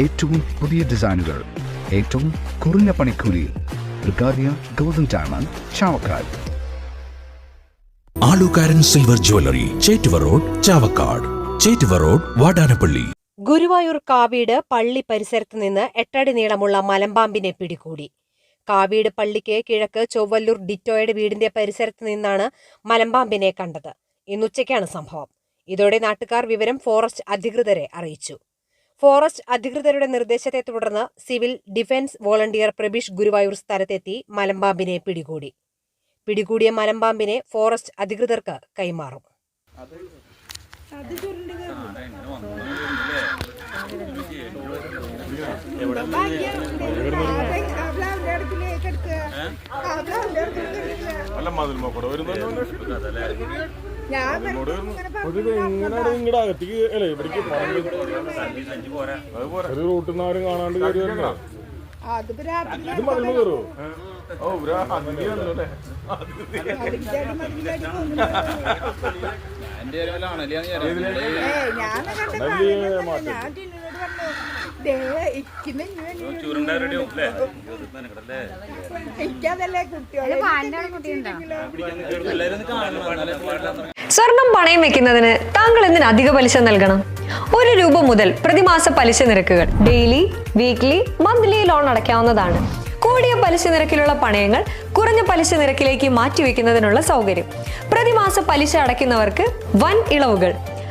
ഏറ്റവും പുതിയ ഡിസൈനുകൾ ഏറ്റവും കുറഞ്ഞ പണിക്കൂലി. ബ്രിഗാദിയ golden diamond Chavakkad. Alukkaran silver jewellery Chettuva road Chavakkad. Chettuva road Vadanappally. Guruvayur Kaveed പള്ളി പരിസരത്ത് നിന്ന് എട്ടടി നീളമുള്ള മലമ്പാമ്പിനെ പിടികൂടി. കാവീട് പള്ളിക്ക് കിഴക്ക് ചൊവ്വല്ലൂർ ഡിറ്റോയുടെ വീടിന്റെ പരിസരത്ത് നിന്നാണ് മലമ്പാമ്പിനെ കണ്ടത്. ഇന്നുച്ചയ്ക്കാണ് സംഭവം. ഇതോടെ നാട്ടുകാർ വിവരം ഫോറസ്റ്റ് അധികൃതരെ അറിയിച്ചു. ഫോറസ്റ്റ് അധികൃതരുടെ നിർദ്ദേശത്തെ തുടർന്ന് civil defence volunteer Prabeesh Guruvayur സ്ഥലത്തെത്തി മലമ്പാമ്പിനെ പിടികൂടി. പിടികൂടിയ മലമ്പാമ്പിനെ ഫോറസ്റ്റ് അധികൃതർക്ക് കൈമാറും. അല്ല മതിലുമ കൂടെ വരുന്നുണ്ട് ഒരു ഇങ്ങനെ ഇങ്ങടെ അകത്തേക്ക് അല്ലേ ഇവിടേക്ക് അത് പോരാ. ഒരു റൂട്ടിൽ നിന്ന് ആരും കാണാണ്ട് കയറി വരണോ? ഇത് മതിലുമ കയറുമോ ഓ ഇവർ അതിഥി വന്നു അല്ലേ? വലിയ മാറ്റം. സ്വർണം പണയം വെക്കുന്നതിന് താങ്കൾ എന്തിന് അധിക പലിശ നൽകണം? ഒരു രൂപ മുതൽ പ്രതിമാസ പലിശ നിരക്കുകൾ ഡെയിലി വീക്ക്ലി മന്ത്ലി ലോൺ അടയ്ക്കാവുന്നതാണ്. കൂടിയ പലിശ നിരക്കിലുള്ള പണയങ്ങൾ കുറഞ്ഞ പലിശ നിരക്കിലേക്ക് മാറ്റിവെക്കുന്നതിനുള്ള സൗകര്യം. പ്രതിമാസ പലിശ അടയ്ക്കുന്നവർക്ക് വൻ ഇളവുകൾ.